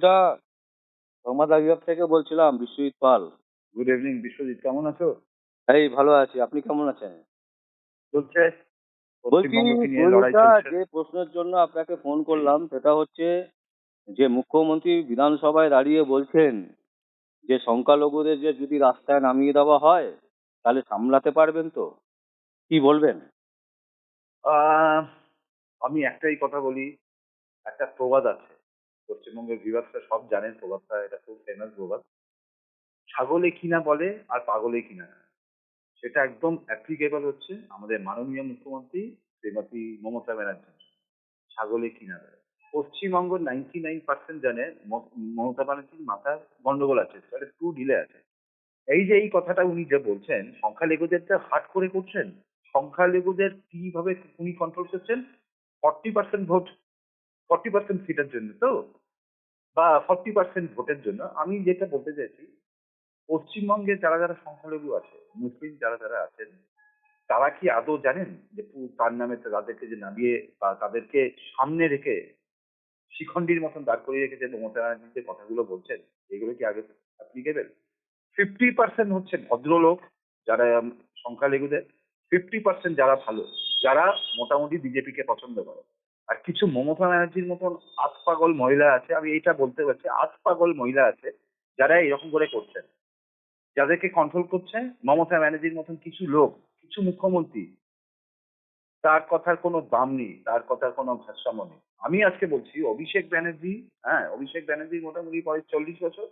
সুজিতদা সংবাদ বিভাগ থেকে বলছিলাম বিশ্বজিৎ পাল। গুড ইভিনিং বিশ্বজিৎ কেমন আছো? এই ভালো আছি আপনি কেমন আছেন? চলছে। বলছি যে প্রশ্নের জন্য আপনাকে ফোন করলাম সেটা হচ্ছে যে মুখ্যমন্ত্রী বিধানসভায় দাঁড়িয়ে বলছেন যে সংখ্যালঘুদের যে যদি রাস্তায় নামিয়ে দেওয়া হয় তাহলে সামলাতে পারবেন তো? কি বলবেন? আমি একটাই কথা বলি একটা প্রবাদ আছে। পশ্চিমবঙ্গের বিভাগটা সব জানেন, প্রবাদটা এটা খুব ফেমাস প্রবাদ। ছাগলে কিনা বলে আর পাগলে কিনা। সেটা একদম অ্যাপ্লিকেবল হচ্ছে আমাদের মাননীয় মুখ্যমন্ত্রী শ্রীমতী মমতা ব্যানার্জি ছাগলে কিনা দেয় পশ্চিমবঙ্গ নাইনটি নাইন পার্সেন্ট জানে মমতা ব্যানার্জির মাথার গন্ডগোল আছে সেটা টু ঢিলে আছে। এই যে এই কথাটা উনি যে বলছেন সংখ্যালঘুদের তো হাট করে করছেন? সংখ্যালঘুদের কীভাবে উনি কন্ট্রোল করছেন? Forty percent vote forty percent সিটের জন্য তো? বা ফর্টি পার্সেন্ট ভোটের জন্য? আমি যেটা বলতে চাইছি, পশ্চিমবঙ্গে যারা যারা সংখ্যালঘু আছে, মুসলিম যারা যারা আছেন, তারা কি আদৌ জানেন যে তার নামে তাদেরকে যে নামিয়ে বা তাদেরকে সামনে রেখে শিখণ্ডীর মতন দাঁড় করিয়ে রেখেছে মমতা ব্যানার্জি যে কথাগুলো বলছেন, এগুলো কি আগে অ্যাপ্লিকেবল ফিফটি পার্সেন্ট হচ্ছে ভদ্রলোক যারা সংখ্যালঘুদের ফিফটি পার্সেন্ট যারা ভালো, যারা মোটামুটি বিজেপিকে পছন্দ করে। আর কিছু মমতা ব্যানার্জির মতন আত পাগল মহিলা আছে, আমি এইটা বলতে পারছি আত পাগল মহিলা আছে যারা এরকম করে করছেন। যাদেরকে কন্ট্রোল করছে মমতা ব্যানার্জির মতন কিছু লোক, কিছু মুখ্যমন্ত্রী, তার কথার কোনো দাম নেই, তার কথার কোনো ভারসাম্য নেই। আমি আজকে বলছি, অভিষেক ব্যানার্জি হ্যাঁ অভিষেক ব্যানার্জি মোটামুটি বয়স চল্লিশ বছর।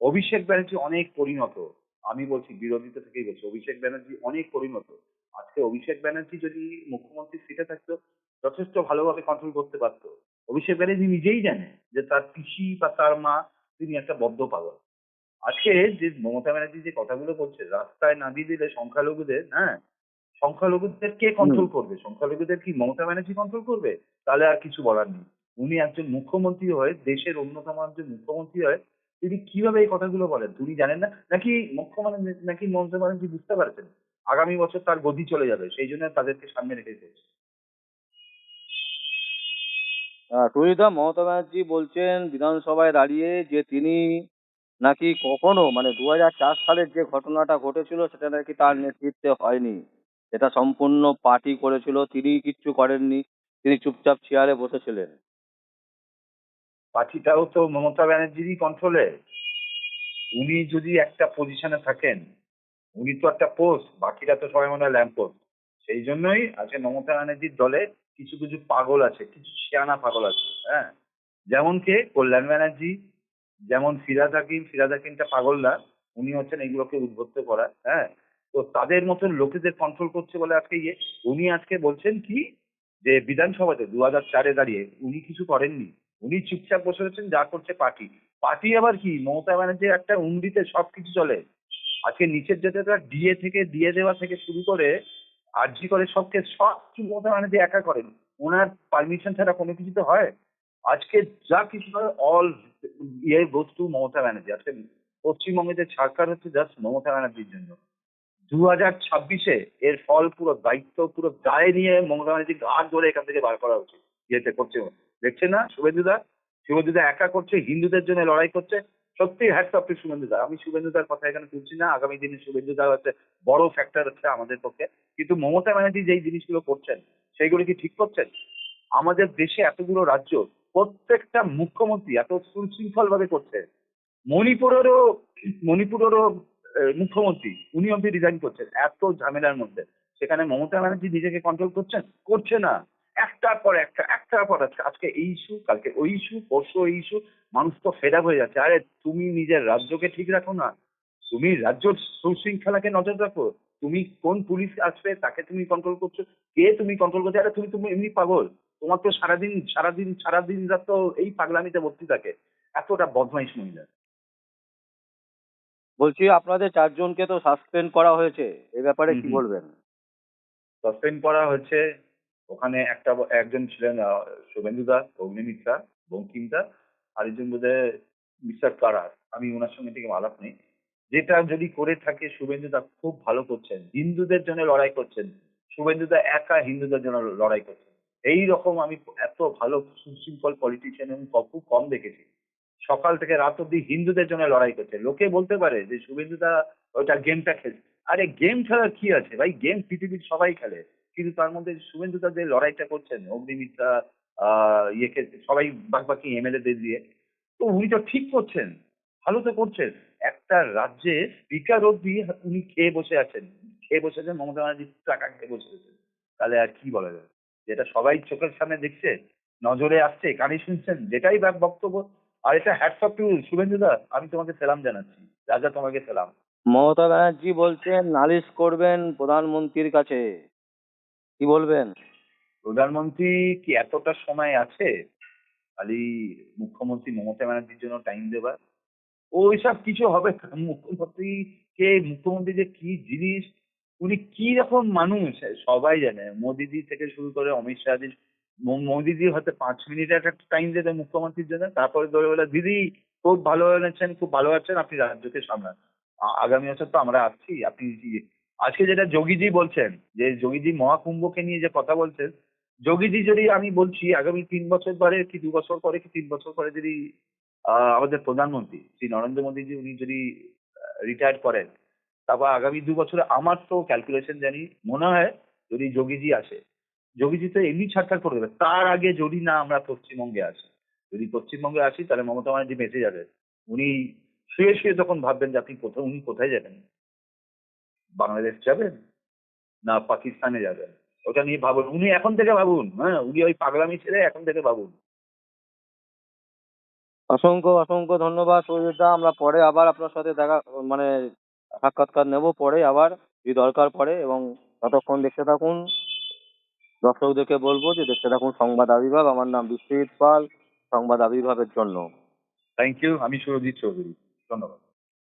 অভিষেক ব্যানার্জি অনেক পরিণত। আমি বলছি, বিরোধিতা থেকেই বলছি, অভিষেক ব্যানার্জি অনেক পরিণত। আজকে অভিষেক ব্যানার্জি যদি মুখ্যমন্ত্রী সিটে থাকতো যথেষ্ট ভালোভাবে কন্ট্রোল করতে পারতো। অভিষেক ব্যানার্জি নিজেই জানে যে তার পিসি বা তার মা তিনি একটা বদ্ধ পাগল। আজকে যে মমতা ব্যানার্জি যে কথাগুলো বলছে রাস্তায় নামিয়ে দিলে সংখ্যালঘুদের হ্যাঁ? সংখ্যালঘুদের কে কন্ট্রোল করবে? সংখ্যালঘুদের কি মমতা ব্যানার্জি কন্ট্রোল করবে? তাহলে আর কিছু বলার নেই। উনি একজন মুখ্যমন্ত্রী হয়ে দেশের অন্যতম একজন মুখ্যমন্ত্রী হয়ে তিনি কীভাবে এই কথাগুলো বলেন? তিনি জানেন না? নাকি মুখ্যমন্ত্রী নাকি মমতা ব্যানার্জি বুঝতে পারছেন? আগামী বছর তার গদি চলে যাবে সেই জন্য তাদেরকে সামনে রেখে করছে সুজিতদা মমতা ব্যানার্জি বলছেন, বিধানসভায় দাঁড়িয়ে যে তিনি নাকি কখনো মানে দু সালের যে ঘটনাটা ঘটেছিল, সেটা নাকি তার নেতৃত্বে হয়নি। সেটা সম্পূর্ণ পার্টি করেছিল, তিনি কিচ্ছু করেননি, তিনি চুপচাপ চেয়ারে বসেছিলেন। পার্টিটাও তো মমতা ব্যানার্জিরই কন্ট্রোলে উনি যদি একটা পজিশনে থাকেন, উনি তো একটা পোস্ট বাকিরা তো সবাই মনে হয় ল্যাম্প পোস্ট সেই জন্যই আজকে মমতা ব্যানার্জির দলে কিছু কিছু পাগল আছে, কিছু শিয়ানা পাগল আছে হ্যাঁ? যেমন কে? কল্যাণ ব্যানার্জি, যেমন ফিরাজ হাকিম ফিরাজ হাকিমটা পাগল না উনি হচ্ছেন এইগুলোকে উদ্বুদ্ধ করা হ্যাঁ? তো তাদের মতন লোকেদের কন্ট্রোল করছে বলে আজকে ইয়ে উনি আজকে বলছেন কি? যে বিধানসভাতে দু হাজার চারে দাঁড়িয়ে উনি কিছু করেননি, উনি চুপচাপ বসে রয়েছেন, যা করছে পার্টি। পার্টি আবার কি? মমতা ব্যানার্জির একটা উন্ডিতে সবকিছু চলে। আজকে নিচের যেতে ডিএ থেকে দিয়ে দেওয়া থেকে শুরু করে আর্জি করে সবকে সব কিছু মমতা ব্যানার্জি একা করেন? ওনার পারমিশন ছাড়া কোনো কিছু তো হয়? আজকে যা কিছু হয় অল ইয়ে গোস টু মমতা ব্যানার্জি। আজকে পশ্চিমবঙ্গে যে সরকার হচ্ছে জাস্ট মমতা ব্যানার্জির জন্য। দু হাজার ছাব্বিশে এর ফল পুরো দায়িত্ব পুরো দায় নিয়ে মমতা ব্যানার্জি গাছ ধরে এখান থেকে বার করা উচিত। ইয়েতে করছে দেখছে না? শুভেন্দুদা শুভেন্দুদা একা করছে, হিন্দুদের জন্য লড়াই করছে। সত্যি হ্যাটস অফ টু শুভেন্দুদা আমি শুভেন্দুদার কথা এখানে তুলছি না। আগামী দিনে শুভেন্দুদা হচ্ছে বড় ফ্যাক্টর হচ্ছে আমাদের পক্ষে। কিন্তু মমতা ব্যানার্জি যেই জিনিসগুলো করছেন, সেইগুলো কি ঠিক করছেন? আমাদের দেশে এতগুলো রাজ্য, প্রত্যেকটা মুখ্যমন্ত্রী এত সুশৃঙ্খল ভাবে করছে। মণিপুরেরও মণিপুরেরও মুখ্যমন্ত্রী, উনি অব্দি রিজাইন করছেন। এত ঝামেলার মধ্যে। সেখানে মমতা ব্যানার্জি নিজেকে কন্ট্রোল করছেন? করছে না। একটার পর একটা একটার পর একটা আজকে এই ইস্যু কালকে ওই ইস্যু পরশু ওই ইস্যু মানুষ তো ফেরা হয়ে যাচ্ছে। আরে তুমি নিজের রাজ্যকে ঠিক রাখো না। তুমি রাজ্যর সুশৃঙ্খলাকে নজর রাখো। তুমি কোন পুলিশ আসবে তাকে তুমি কন্ট্রোল করছ কে তুমি কন্ট্রোল করছ আরে তুমি তুমি এমনি পাগল। তোমার তো সারাদিন সারাদিন সারাদিন রাত তো এই পাগলামিতে ভর্তি থাকে। এতটা বদমাইশ মহিলা। বলছি আপনাদের চারজনকে তো সাসপেন্ড করা হয়েছে। এ ব্যাপারে কি। বলবেন? সাসপেন্ড করা হয়েছে। ওখানে একটা একজন ছিলেন শুভেন্দু শুভেন্দুদা অগ্নিমিত্রা বঙ্কিমদা আরেকজন বোধ মিস্টার কারার। আমি ওনার সঙ্গে ঠিক আলাপ নেই। যেটা যদি করে থাকে শুভেন্দুদা খুব ভালো করছেন। হিন্দুদের জন্য লড়াই করছেন। শুভেন্দুদা একা হিন্দুদের জন্য লড়াই করছেন। এই রকম আমি এত ভালো সুশৃঙ্খল পলিটিশিয়ান আমি খুব কম দেখেছি। সকাল থেকে রাত অব্দি হিন্দুদের জন্য লড়াই করছে। লোকে বলতে পারে যে, শুভেন্দু দা ওইটা গেমটা খেলছে। আরে গেম খেলার কি আছে? ভাই গেম পৃথিবীর সবাই খেলে। কিন্তু তার মধ্যে শুভেন্দুদা যে লড়াইটা করছেন, অগ্নিমিত্রা আহ ইয়েকে সবাই বাকি এমএলএদের দিয়ে, তো উনি তো ঠিক করছেন, ভালো তো করছেন। একটা রাজ্যে স্পিকার অব্দি উনি খেয়ে বসে আছেন। খেয়ে বসে আছেন, মমতা ব্যানার্জি টাকা খেয়ে বসে আছেন। তাহলে আর কি বলা যায়? যেটা সবাই চোখের সামনে দেখছে, নজরে আসছে, কানে শুনছেন, যেটাই ব্যাক বক্তব্য। আর এটা হ্যাটস অফ টু শুভেন্দুদা আমি তোমাকে সেলাম জানাচ্ছি। রাজা তোমাকে সেলাম। মমতা ব্যানার্জি বলছেন, নালিশ করবেন প্রধানমন্ত্রীর কাছে। কি বলবেন? প্রধানমন্ত্রী কি এতটা সময় আছে? খালি মুখ্যমন্ত্রী মমতা ব্যানার্জির জন্য টাইম দেবার? ওইসব কিছু হবে না। মুখ্যমন্ত্রীকে মুখ্যমন্ত্রী যে কি জিনিস, উনি কি রকম মানুষ সবাই জানে। মোদিজি থেকে শুরু করে অমিত শাহজি মোদিজি হয়তো পাঁচ মিনিট একটা টাইম দেবে মুখ্যমন্ত্রীর জন্য। তারপরে ধরে বলে, দিদি, খুব ভালো এনেছেন খুব ভালো আছেন, আপনি রাজ্যকে সামলান। আগামী বছর তো আমরা আসছি, আপনি জি- আজকে যেটা যোগীজি বলছেন, যে যোগীজি মহাকুম্ভকে নিয়ে যে কথা বলছেন, যোগীজি যদি আমি বলছি, আগামী তিন বছর পরে কি, দু বছর পরে কি, তিন বছর পরে যদি আমাদের প্রধানমন্ত্রী, শ্রী নরেন্দ্র মোদীজি উনি যদি রিটায়ার করেন, তারপর আগামী দু বছরে আমার তো ক্যালকুলেশন জানি, মনে হয় যদি যোগীজি আসে, যোগীজি তো এমনি ছাড়ছাড় করে দেবে, তার আগে যদি না আমরা পশ্চিমবঙ্গে আসি, যদি পশ্চিমবঙ্গে আসি, তাহলে মমতা ব্যানার্জি বেঁচে যাবে। উনি শুয়ে শুয়ে তখন ভাববেন যে আপনি কোথায়, উনি কোথায় যাবেন? বাংলাদেশ যাবেন না পাকিস্তানে যাবেন ওটা নিয়ে ভাবুন। উনি এখন থেকে ভাবুন হ্যাঁ উনি ওই পাগলামি ছেড়ে এখন থেকে ভাবুন। অসংখ্য অসংখ্য ধন্যবাদ সৌজিতা আমরা পরে আবার আপনার সাথে দেখা মানে সাক্ষাৎকার নেব পরে আবার যদি দরকার পড়ে এবং ততক্ষণ দেখতে থাকুন। দর্শকদেরকে বলব যে দেখতে থাকুন সংবাদ আবির্ভাব। আমার নাম বিশ্বজিৎ পাল সংবাদ আবির্ভাবের জন্য। থ্যাংক ইউ আমি সুরজিৎ চৌধুরী। ধন্যবাদ।